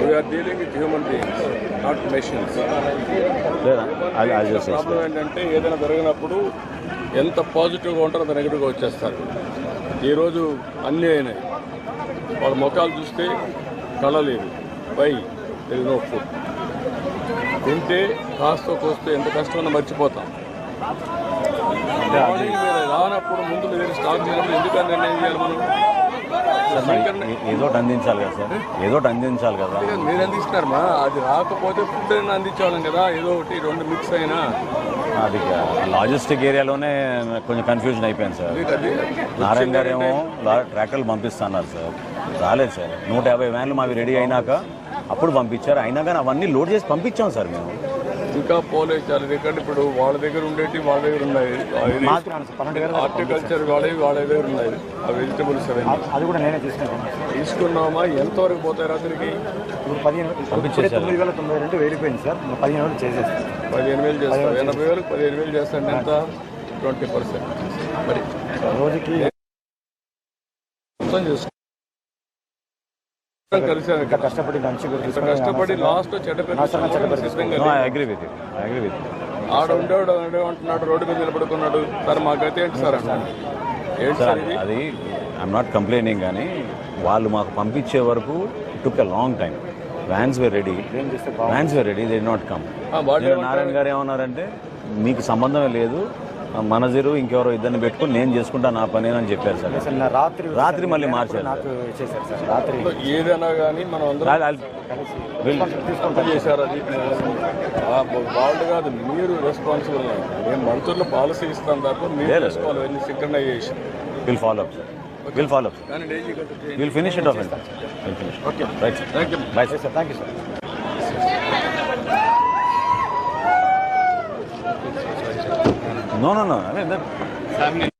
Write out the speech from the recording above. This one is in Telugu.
We're dealing with human beings not machines problem ఏంటంటే ఏదైనా జరిగినప్పుడు ఎంత పాజిటివ్గా ఉంటారో అంత నెగిటివ్గా వచ్చేస్తారు. ఈరోజు అన్నీ అయినాయి. వాళ్ళ ముఖాలు చూస్తే కళ లేదు. పై నో ఫుడ్ తింటే కాస్త కోస్తే ఎంత కష్టమన్నా మర్చిపోతాం. రానప్పుడు ముందు మీరు స్టార్ట్ చేసినప్పుడు ఎందుకని నిర్ణయం చేయాలి మనం? ఏదో అందించాలి కదా సార్. ఏదో ఒకటి అందించాలి కదా. మీరు అందిస్తున్నారమ్మా. అది రాకపోతే ఫుడ్ అయినా అందించేవాళ్ళం కదా. ఏదో ఒకటి రెండు మిక్స్ అయినా. అది లాజిస్టిక్ ఏరియాలోనే కొంచెం కన్ఫ్యూజన్ అయిపోయింది సార్. నారాయణ గారు ఏమో ట్రాక్టర్లు పంపిస్తున్నారు సార్. రాలేదు సార్. నూట యాభై వ్యాన్లు మావి రెడీ అయినాక అప్పుడు పంపించారు. అయినా కానీ అవన్నీ లోడ్ చేసి పంపించాం సార్ మేము. ఇంకా పోలేదు చాలా. దగ్గర ఇప్పుడు వాళ్ళ దగ్గర ఉండేటి వాళ్ళ దగ్గర ఉన్నాయి. వేలు హార్టికల్చర్ వాళ్ళవి వాళ్ళ దగ్గర ఉన్నాయి. ఆ వెజిటబుల్స్ అవన్నీ. అది కూడా నేనే తీసుకుంటాను తీసుకున్నామా? ఎంతవరకు పోతాయి రాత్రికి? ఇప్పుడు పదిహేను తొమ్మిది వేల తొంభై రెండు వెళ్ళిపోయింది సార్. పదిహేను వేలు చేసేస్తాను పదిహేను వేలు చేస్తాం. ఎనభై వేలకు పదిహేను వేలు చేస్తాండి ఎంత? Twenty percent. మరి రోజుకి మొత్తం చేసుకో కష్టపడి కష్టపడి లాస్ట్ చెడ్డ పేరు సిద్ధంగా I agree with I agree with ఆడ ఉండేవాడు అంటున్నాడు రోడ్డు మీద నిలబడుకున్నాడు. సార్ మా గతి ఏంటి సార్ సార్ అది ఐఎమ్ నాట్ కంప్లైనింగ్ కానీ వాళ్ళు మాకు పంపించే వరకు took a long time vans were ready vans were ready they not come Narayana garu ఏమన్నారంటే మీకు సంబంధమే లేదు మనజిరు ఇంకెవరో ఇద్దరిని పెట్టుకుని నేను చేసుకుంటా నా పని అని చెప్పారు సార్. రాత్రి రాత్రి మళ్ళీ మార్చారు నాకు చేశారు సార్. రాత్రి ఏదైనా కానీ మనం అందరం చేశారు అది. ఆ, వాళ్ళు కాదు మీరు రెస్పాన్సిబుల్ మంత్రులు పాలసీ ఇస్తాం తప్ప మీరు చేసుకోవాలి ఎన్ని synchronization we'll follow up, sir. We'll follow up, sir. కానీ daily We'll finish it off. in time. We'll finish. Okay Right, sir. Thank you Bye, sir. Sir thank you sir No, no, no.